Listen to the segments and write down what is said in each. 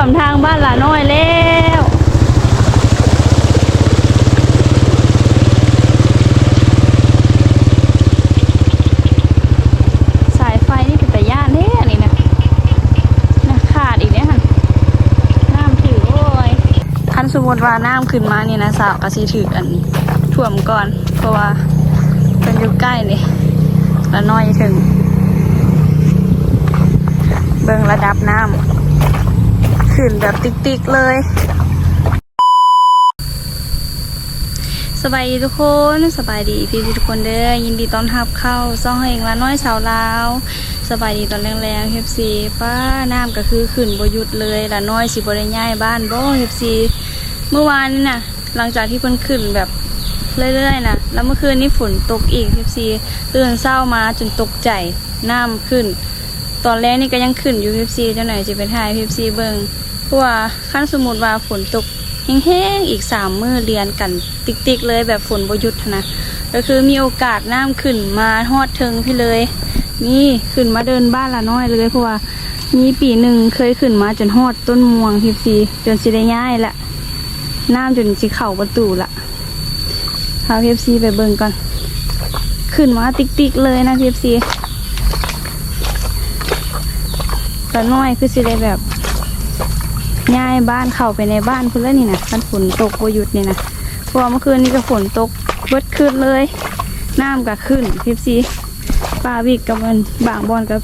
วมทางบ้านหลาน้อยแล้วสายไฟนี่เป็นแต่ย่านแท้อันนี่นะนะขาดอีกเนี่ยค่ะน้ำถือโอ้ยคันสมมติว่าน้ำขึ้นมานี่นะสาวกระสีถืออันท่วมก่อน เพราะว่าเป็นอยู่ใกล้นี่ละน้อยถึง เบิ่งระดับน้ำ ขึ้นแบบติ๊กๆเลย สบายดีทุกคนสบายดีพี่ทุกคนเด้อยินดีต้อนรับเข้าซ่องเฮงละน้อยสาวลาวสบายดีตอนแรงๆเฮฟซีป้าน้ำก็คือขึ้นบหยุดเลยละน้อยสิบได้ย้ายบ้านบ่เฮฟซีเมื่อวานนี่นะหลังจากที่เพิ่นขึ้นแบบเรื่อยๆนะแล้วเมื่อคืนนี้ฝนตกอีกเฮฟซีตื่นเศร้ามาจนตกใจน้ำขึ้น ตอนแรกนี่ก็ยังขึ้นอยู่เฮฟซีเจ้าหน่อยจะไปถ่ายเฮฟซีเบิง เพราะว่าขั้นสมมติว่าฝนตกแห้งๆอีกสามมือเรียนกันติ๊กๆเลยแบบฝนบยุดหั้นะก็คือมีโอกาสน้ำขึ้นมาฮอดเทิงพี่เลย นี่ขึ้นมาเดินบ้านละน้อยเลยเพราะว่ามีปีหนึ่งเคยขึ้นมาจนฮอดต้นม่วงเฮฟซีจนสิได้ย้ายละน้ำจนสิเข่าประตูละพาเฮฟซีไปเบิงก่อนขึ้นมาติ๊กๆเลยนะเฮฟซีก็น้อยคือสิได้แบบ ย้ายบ้านเข้าไปในบ้านเพื่อนนี่นะมันฝนตกบ่หยุดนี่นะเพราะเมื่อคืนนี้ก็ฝนตกเบิดขึ้นเลย น้ำก็ขึ้นพิบซีปลาวิกกับมันบางบอนกับ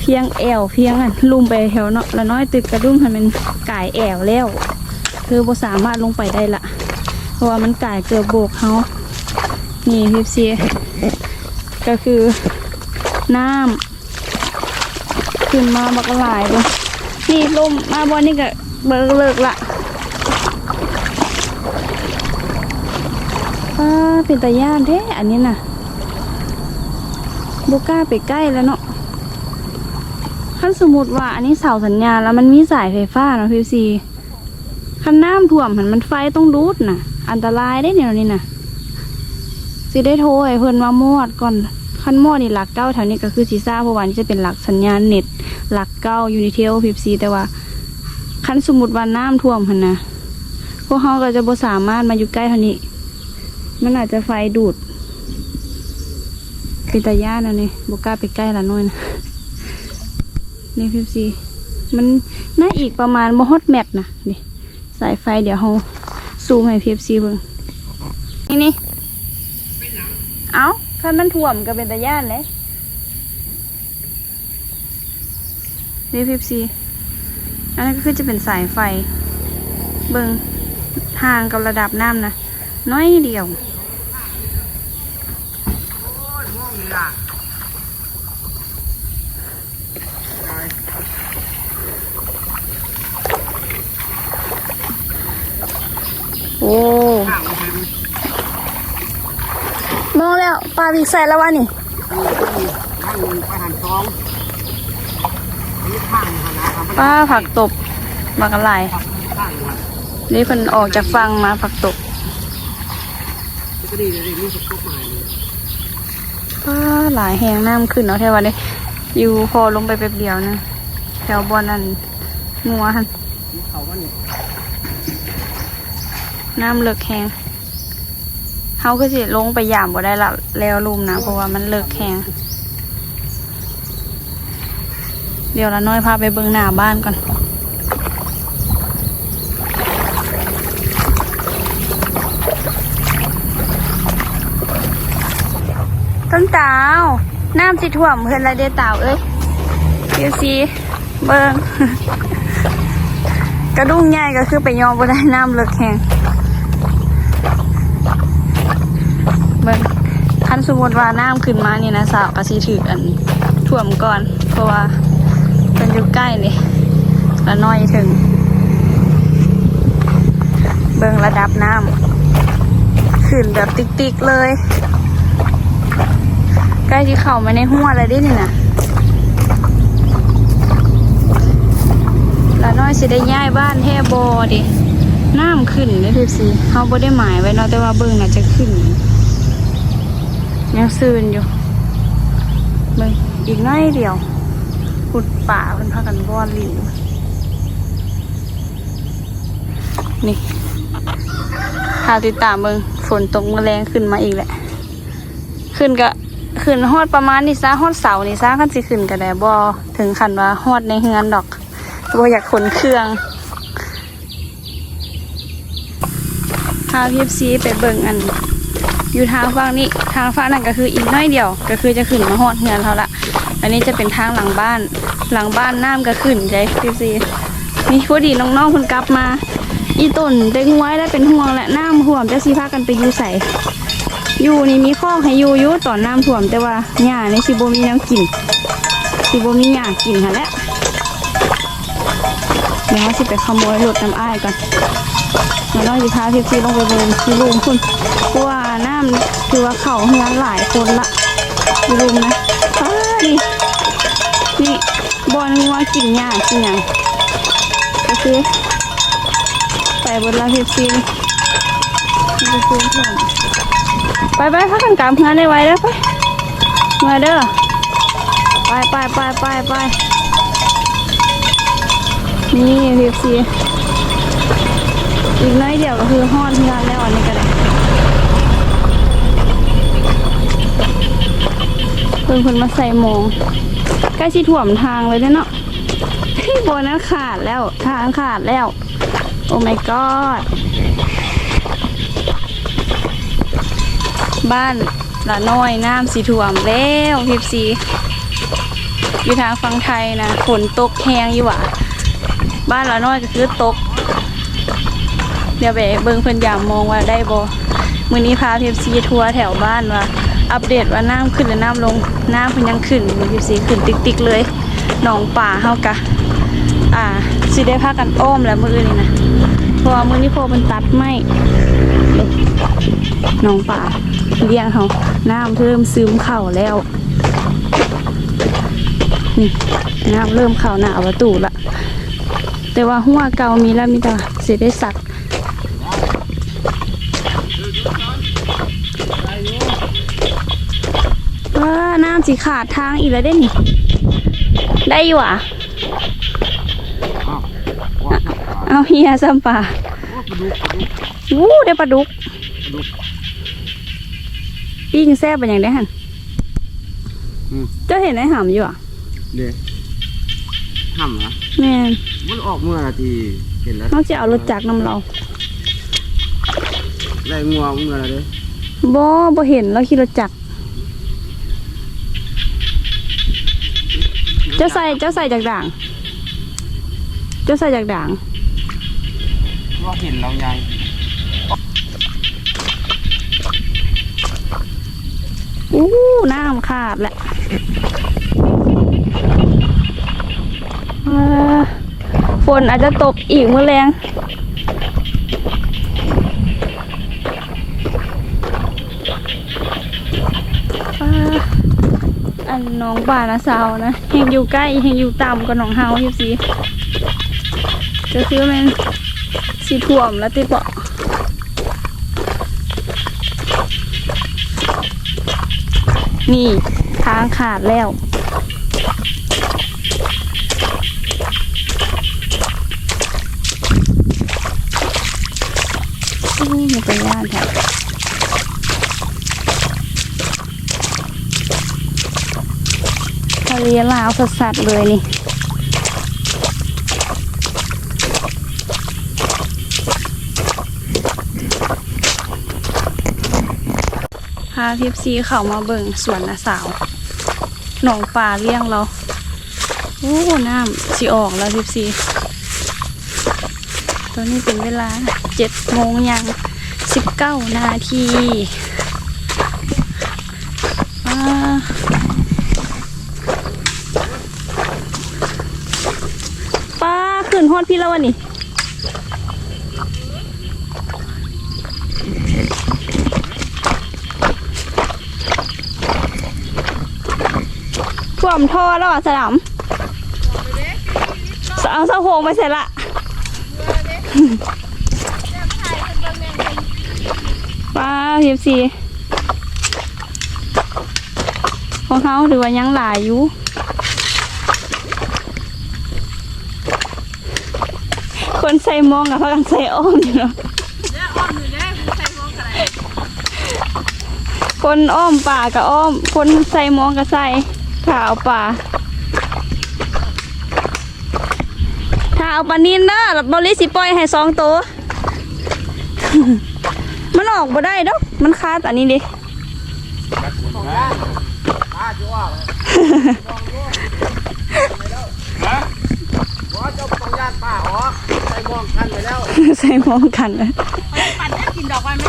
เพียงแอวเพียงอันลุ่มไปแถวเนาะล้วน้อยตึกกระดุ้งให้มันก่ายแอวแล้ว คือบ่สามารถลงไปได้ละเพราะว่ามันก่ายเกือบโบกเขานี่พิบซีก็คือน้ำขึ้นมาบักหลายเลย นี่ลมมาบอลนี่ก็เบิกเลิกละป้าเป็นตาย่านแท้อันนี้น่ะบุก้าไปใกล้แล้วเนาะขั้นสมมติว่าอันนี้เสาสัญญาแล้วมันมีสายไฟฟ้าเนาะพีซีคันน้ำท่วมหันมันไฟต้องรูดน่ะ อันตรายได้เนี่ยนี่น่ะสิได้โทรให้เพิ่นมามอดก่อนขั้นม้อนี่หลักเก้าแถวนี้ก็คือซีซ่าเพราะว่านี่จะเป็นหลักสัญญาณเน็ต หลักเก้าอยู่ในเทลพิบซีแต่ว่าขั้นสมมติว่าน้ำท่วมหันนะพวกเขาก็จะบ่สามารถมาอยู่ใกล้เท่านี้ มันอาจจะไฟดูดเป็นตาย่านอันนี้บกล้าไปใกล้ละน้อยนะนี่พิบซีมันน่าอีกประมาณมฮอตแมทนะนี่สายไฟเดี๋ยวเขาซูมให้พิบซีเบิ่งนี่นี่เอาคันมันท่วมก็เป็นตาย่านเลย นี่พิบซีอันนั้นก็คือจะเป็นสายไฟ เบิงห่างกับระดับน้ำนะน้อยเดียวโอ้มองแล้วปลาวิกใส่แล้ววะนี่นั่งไปหันซองนี่ข้างหันนะครับ ป้าผักตบมากระไรข้างหันนี่เพิ่นออกจากฟังมาผักตบก็ดีเลาเลยป้าหลายแหงน้ำขึ้นเนาะแถววันนี้อยู่พอลงไปแป๊บเดียวนะแถวบอนนั่นงัวหันน้ำเลิกแหงเขาก็สิลงไปยามบ่ได้ละแล้วลุมนะเพราะว่ามันเลิกแหงเดี๋ยวละน้อยพาไปเบิ่งหน้าบ้านก่อนต้นตาวน้ำสิท่วมเพื่อนไรเดตาวเอ้ยเดี๋ยวสิเบิ่งกระดุ้งใหญ่ก็คือไปยอมบ่ได้น้ำเลิกแหงเบิ่งคันสมมติว่าน้ำขึ้นมานี่นะสาวก็สิถืออันท่วมก่อน เพราะว่า อยู่ใกล้นี่ละน้อยถึง เบิ่งระดับน้ำขึ้นแบบติ๊กๆเลย ใกล้ที่เข้ามาในหัวเลยดินี่นะล้วน้อยสิได้ย้ายบ้านแท่บอดิน้ำขึ้นเลยพี่สิเขาบ่ได้หมายไว้เนาะแต่ว่าเบิ่งน่าจะขึ้นยังซื่นอยู่เบิ่งอีกน้อยเดียว ขุดป่าเป็นพากันบอนหลิวนี่ถ้าติดตามเบิ่งฝนตกมาแรงขึ้นมาอีกแหละ ขึ้นก็ขึ้นฮอดประมาณนี่ซะฮอดเสานี่ซะคันสิขึ้นก็ได้บ่ถึงขันว่าฮอดในเฮือนดอกบ่อยากขนเครื่องพาพีซีไปเบิ่งอัน อยู่ทางฝั่งนี้ทางฝั่งนั้นก็คืออีกน้อยเดียว ก็คือจะขึ้นมาฮอดเฮือนเขาละอันนี้จะเป็นทางหลังบ้าน หลังบ้านน้ำก็ขึ้นใจพีซีนี่พอดีน้องๆคุณกลับมา อีต้นเต็งไว้ได้เป็นห่วงและน้ำห่วมจะซีพากันไปอยู่ใส่อยู่นี่มีข้อให้อยู่อยู่ตอนน้ำท่วมแต่ว่าหญ้าในสิบมีน้ำกินสิบมีหญ้ากินค่ะแหละเดี๋ยวสิไปขโมยรถน้ำอ้ายก่อน แล้วน้องอยู่พาพี่ซีลงไปเดินที่ลุมคุณเพราะว่าน้ำคือว่าเข่าเฮือนหลายคนละที่ลุมนะนี่นี่บอลงัวกินหญ้ากินหยังโอเคไปบนลาพี่ซีนี่ไปซื้อเพื่อนไปไปพักกันกามเพื่อนได้ไว้เด้อไปเมื่อเด้อไปไปไปไปไปนี่พีฟซี อีกน้อยเดียวก็คือฮอดเพื่อนแล้วอันนี้ก็ได้เพิ่งคนมาใส่โมงใกล้ชิถ่วมทางเลยเนาะโบนั้นขาดแล้ว ทางขาดแล้ว โอ้ my god บ้านละน้อยน้ำสีถ่วมแล้วพิบซีอยู่ทางฝั่งไทยนะฝนตกแหงอยู่หว่ะบ้านละน้อยก็คือตก เดี๋ยวไปเบิ่งเพิ่นยามมองว่าได้บ่มื้อนี้พาพิบซีทัวร์แถวบ้านว่าอัปเดตว่าน้ำขึ้นหรือน้ำลง น้ำเพิ่นยังขึ้นอยู่พิบซีขึ้นติ๊กๆเลยหนองป่าเฮากะอ่าสิได้พากันอ้อมแล้วมื้อนี้นะเพราะว่ามื้อนี้พอมันตัดไม้หนองป่าเลี้ยงเขาน้ำเริ่มซึมเข่าแล้วนี่น้ำเริ่มเข่าหนาประตูละแต่ว่าหัวเก่ามีแล้วมีแต่สิได้สัก น้ำสีขาดทางอีกแล้วได้นี่ ได้อยู่อะอ้าวว่าปลาเอาเฮียซัมป่าว่าปลาดุกปลาดุกวู้ได้ปลาดุกปลาดุก ปิ้งแซ่บเป็นอย่างได้หันอืมเจ้าเห็นไอ้หำอยู่อะเดี๋ยวห้ำเหรอแม่นมันออกเมื่อนาทีเห็นแล้วนอกจากเอารถจักรนำเราไล่งัวเมื่อไรเด้บ่บ่เห็นเราขี่รถจักร เจ้าใส่เจ้าใส่จากด่าง เจ้าใส่จากด่างว่าเห็นเรายายอู้น้ำขาดแหละเอ่อฝนอาจจะตกอีกเมื่อแรง น้องป่านะสาวนะแหงอยู่ใกล้แหงอยู่ต่ำกว่าน้องเฮาอยู่สิจะคือมันสีถ่วมแล้วติเปาะนี่ทางขาดแล้ว อู้มันเป็นย่านแถว ทะเลาวสัสๆเลยนี่พาทิพซีเขามาเบิ่งสวนนะสาว หนองป่าเลี้ยงเราโอ้น้ำสิออกแล้วทิพซีตอนนี้เป็นเวลาเจ็ดโมงยังสิบเก้านาทีอ่าป้าขึ้ นฮอดพี่แล้ววันนี้ท่วมท่อแล้วอะสนามเอาเสาโหงไปเสร็จละป้าพีซีของเขาหรือว่ายังหลายอยู่ คนใส่มองกับพากันใส่อ้อมอยู่เนาะคนอ้อมป่ากับอ้อม คนใส่มองกับใส่ถ้าเอาป่าถ้าเอาปลานินเด้อบริสิปล่อยให้สองตัว มันออกบ่ได้ดอกมันคาดอันนี้ดิของด้านตาจะว่าฮะบอสเจ้าต้องญาติป้าออใส่ มองกันไปแล้วใส่มองกันเลยปั่นได้กินดอกไม้ไหม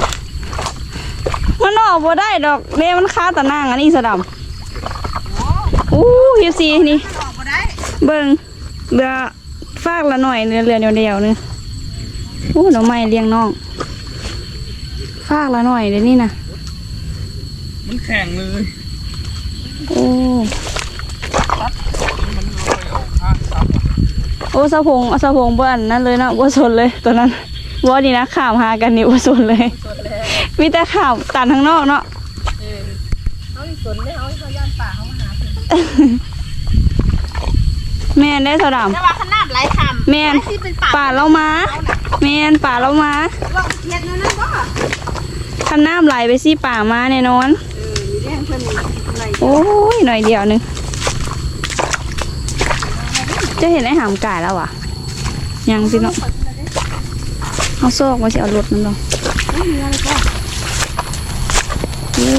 มันออกบ่ได้ดอกเนี่ยมันคาดตะนางอันนี้สะดำอู้ฮิวซีนี่ออกมาได้เบิ่งเรือฟากละหน่อยเรือเรือเดียวๆนึงโอ้หน่อไม้เลี้ยงน้องฟากละหน่อยเดี๋ยวนี้นะมันแข็งเลยโอ้ อ้สะพงเอาสะพงบ่อันนั่นเลยเนาะบ่สนเลยตัวนั้นบ่ดีนะข่าวหากันนี่บ่สนเลยสนแล้วมีแต่ข่าวตันข้างนอกเนาะเออเขาอีกสนได้เขาเขาย่านป่าเขามาหาเพิ่นแม่นได้สะดแต่ว่าขนาดไรคำแม่นที่เป็นป่าำป่าเรามาเขาน่ะแม่นป่าเรามาลองเทียนนั่นนั่นบ่คันน้ำไหลไปสิป่ามาแน่นอนเออมีเรื่องเพิ่นหน่อยโอ้ยหน่อยเดียวหนึง จะเห็นไอ้หามกายแล้ววะยังสิเนาะเอาโซกมาสิเอารถนั่นลงโอ้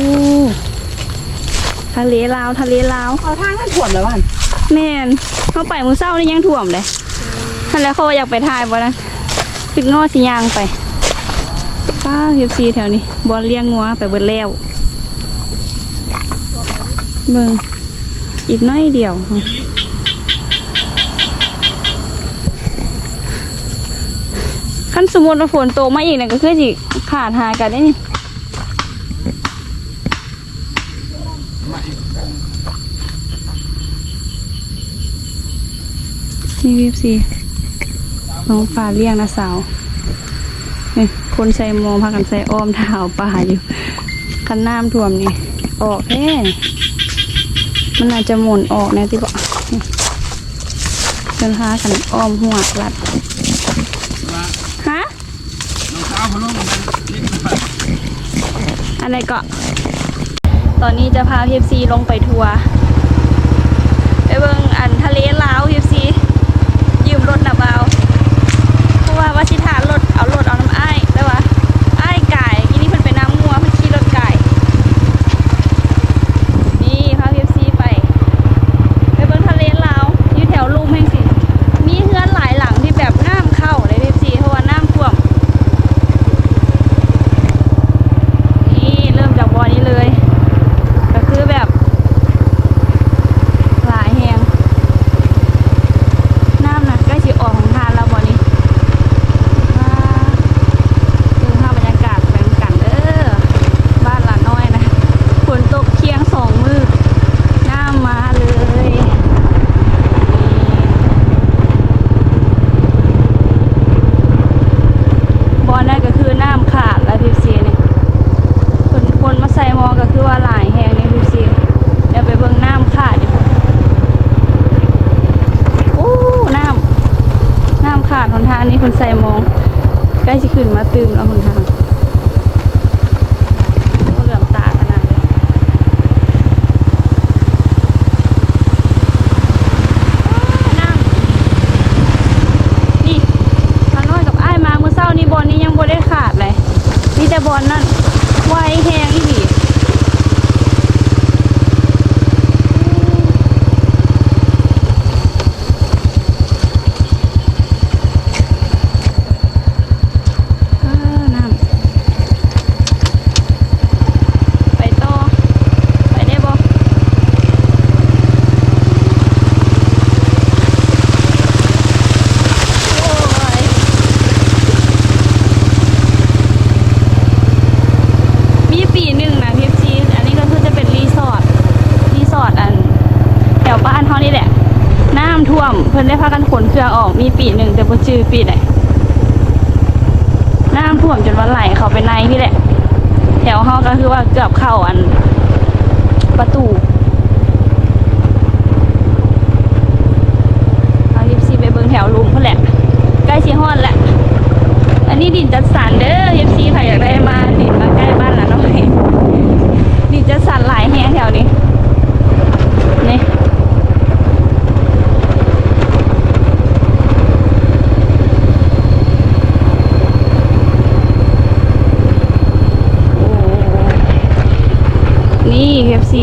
ทะเลลาวทะเลลาวเอาทางนั้นถ่วมแล้ววันแม่นเข้าไปมือเศร้านี่ยังถ่วมเลยท่านแล้วเขาว่าอยากไปถ่ายบ่นะตึกงอสิยางไปป้าเฮียซีแถวนี้บอลเลี้ยงงัวไปเบิดแล้วเบิ่งอีกน้อยเดียว ขั้นสมมติว่าฝนตกมาอีกเนี่ยก็คือสิขาดหากันได้นี่นี่วีซีน้องปลาเลี้ยงนะสาวนี่คนใส่มองพากันใส่อ้อมเท้าปลาอยู่คันน้ำท่วมนี่ ออกแน่มันอาจจะหมุนออกแนะที่บอกเดินหากันอ้อมหัวลัด องสาวพะโล้มันนี่มันไปอะไรก็ตอนนี้จะพาพีเอฟซีลงไปทัวร์ไปเบิ่งอันทะเลลาวพีเอฟซียืมรถนะเบาเพราะว่าว่าสิทานรถเอารถเอาน้ำอ้ายแต่ว่าอ้ายไก่ทีนี้เพิ่นไปน้ำงัวเพิ่นขี่รถไก่นี่พาพีเอฟซีไป ไปเบิ่งทะเลลาวอยู่แถวลุ่มแห่งสิมีเฮือนหลายหลังที่แบบน้ำเข้าเลยพีเอฟซีเพราะว่าน้ำท่วม นี่เริ่มจากบ่อนี้เลย ก็คือแบบ หลายแหงน้ำนะใกล้สิออกของทานแล้วบ่อนี้ว้าดูภาพบรรยากาศไปเหมือนกันเด้อบ้านหลานน้อยนะฝนตกเคียงสองมือน้ำมาเลยนี่บ่อนั่นก็คือน้ำขาดแล้วพิเศษเนี่ย คนคนมาใส่หมอก็คือว่าหลายแหงนี่ดูสิเดี๋ยวไปเบิ่งน้ำขาดดิโอ้น้ำน้ำขาดหนทางนี้คนใส่หมองใก ล้สิขึ้นมาตื่มแล้วหนทางโอ้เหลื่อมตาขนาดเลยน้ำนี่ทางน้อยกับอ้ายมาเมื่อเช้านี้บอลนี้ยังบ่ได้ขาดเลย มีแต่บอลนั่นไวแหงอีหลีเออน้ำไปต่อ ไปได้บ่โอ้ย มีปีหนึ่งนะพีฟซีอันนี้ก็คือจะเป็นรีสอร์ท รีสอร์ทอันแถวบ้านเขานี่แหละ น้ำท่วม เพิ่นได้พากันขนเครื่องออก มีปีหนึ่งแต่บ่ชื่อปีไหนน้ำท่วมจนวันไหลเขาไปใน พี่แหละ แถวห้องก็คือว่าเกือบเข้าอันประตูเอาพีฟซีไปเบิ่งแถวลุมเพิ่นแหละ ใกล้สิฮ ฮอดแหละ อันนี้ดินจัดสรรเด้อ FC ใครอยากได้มาดินมาใกล้บ้านละหน่อยดินจัดสรรหลายแฮงแถวนี้ นี่ นี่ FC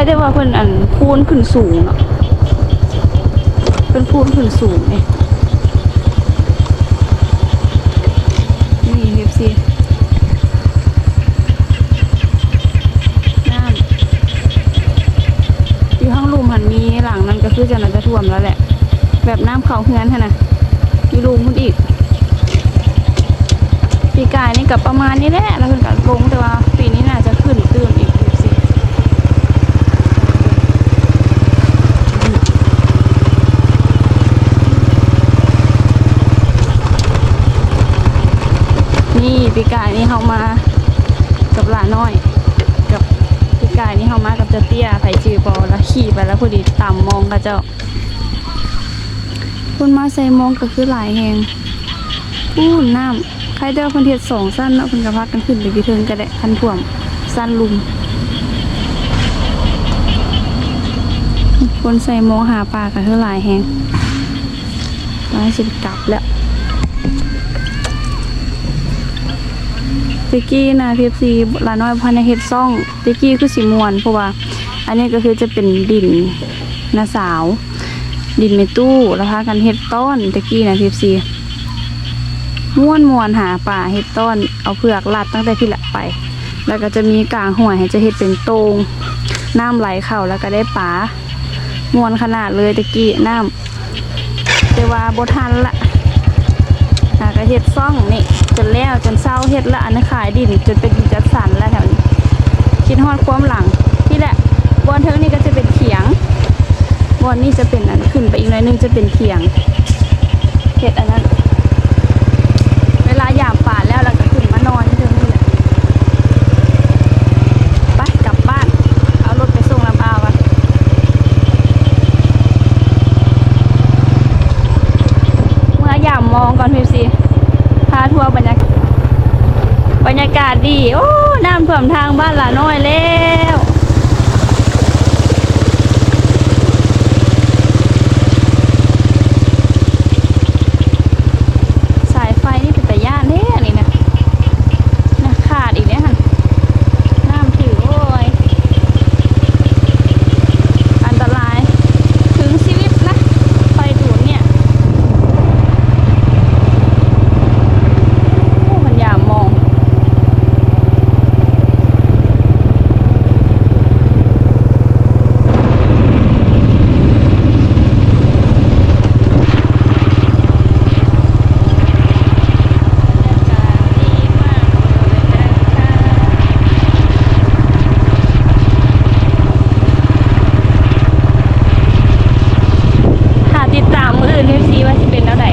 ใครได้ว่าเพิ่นอันพูนขึ้นสูงเนาะเพิ่นพูนขึ้นสูงเองนี่นี่ FC น้ำอยู่ข้างลุมหันมีหลังนั้นก็คือจะน่าจะท่วมแล้วแหละ แบบน้ำเขาเฮือนฮะนะอยู่ลุมพุ่นอีกปีกายนี่กับประมาณนี้แหละแล้วเพิ่นก็ลงแต่ว่าจะขึ้นตื้นอีกสินี่ปีกายนี่เฮามากับหลานน้อย กับปีกายนี่เฮามากับเจ้าเตี้ยไผจือบอแล้วขี่ไปแล้ว พอดีต่ำมองกระเจ้าคุณมาใส่มองก็คือหลายแหงอู้น้ำใครเด้อคนเทศสองสั้นเนาะคนกระพักกันขึ้นไปพิเทิงก็ได้คันถ่วมสั้นลุมคนใส่มองหาปลากันเท่าหลายแหงมาสิบกลับแล้วติกกี้นะเพีเอฟซีลาน้อยพันในเฮ็ดซ่องติกกี้คือสีมวนเพราะว่า อันนี้ก็คือจะเป็นดินนาสาว ดินในตู้แล้วพากันเฮ็ดต้นติกกี้นะพีเอฟซีม้วนมวนหาป่าเฮ็ดต้นเอาเผือกลัดตั้งแต่ที่ละไป แล้วก็จะมีกลางหัวยให้จะเฮ็ดเป็นโตงน้ำไหลเข้าแล้วก็ได้ปลามวนขนาดเลยตะกี้น้ำแต่ว่าบทันละหาก็เฮ็ดซ่องนี่จนแล้วจนเศร้าเฮ็ดละอันนี้ขายดินจนเป็นดินจัดสรรแล้วแถวนี้คิดฮอดความหลัง บอนเทิงนี่ก็จะเป็นเขียงบอนนี่จะเป็นอันขึ้นไปอีกหน่อยนึงจะเป็นเขียงเฮ็ดอันนั้น เวลาหยามป่าแล้วเราก็ขึ้นมานอนที่เดิมนี่แหละไปกลับบ้าน เอารถไปส่งลำปาวกันเมื่อหยามมองก่อนพี่ซีพาทัวร์บรรยากาศบรรยากาศดี โอ้ น้ำท่วมทางบ้านละน้อยแล้ว สายไฟนี่เป็นแต่ย่านแท้นี่นะนะขาดอีกเนี่ยค่ะน้ำถือโอ้ย อันตราย ถึงชีวิตนะ ไฟดูดเนี่ย โอ้มันยามมอง บรรยากาศดีมากเลยนะคะหาติดตามมืออื่นให้ซีว่าจะเป็นแล้วไหน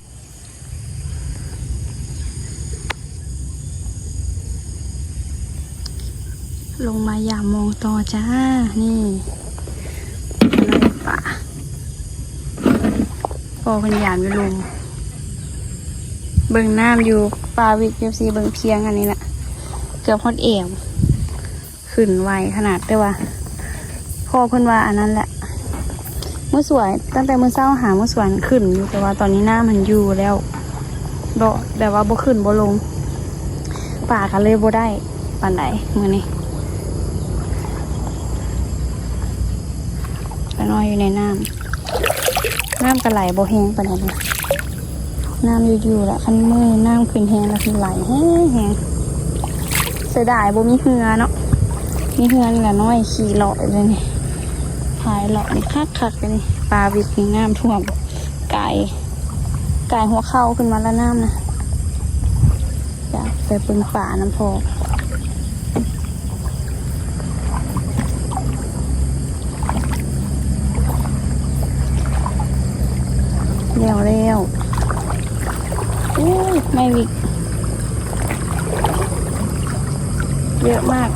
ลงมายามมองต่อ จ้า นี่อะไรป่าพอพันยานไปลงเบิ่งน้ำอยู่ปลาวิกเอฟซีเบิ่งเพียงอันนี้แหละเกือบฮอดเอวขึ้นไวขนาดได้ว่าพ่อเพิ่นว่าอันนั้นแหละเมื่อสวย ตั้งแต่เมื่อเช้าหาเมื่อสวยขึ้นอยู่แต่ว่าตอนนี้หน้ำมันอยู่แล้วดอแต่ว่าบ่ขึ้นบ่ลงป่ากันเลยบ่ได้ปานใดมื้อนี้ นอนอยู่ในน้ำน้ำก็ไหลโบแห้งปานดเลยน้ำอยู่ๆแหละคันมือน้ำขึ้นแห้งแล้วคือไหลแห้งแห้งเสียดายโบมีเหือเนาะมีเหือนี่แหละน้อยขี่เลาะเลยนี่พายเลาะนี่คักคักเลยนี่ปลาวิกนี่น้ำท่วมไก่ไก่หัวเข้าขึ้นมาแล้วน้ำนะอยากไปเป็นป่าน้ำพอ แล้วแล้วอู้ไม่วิกเยอะมาก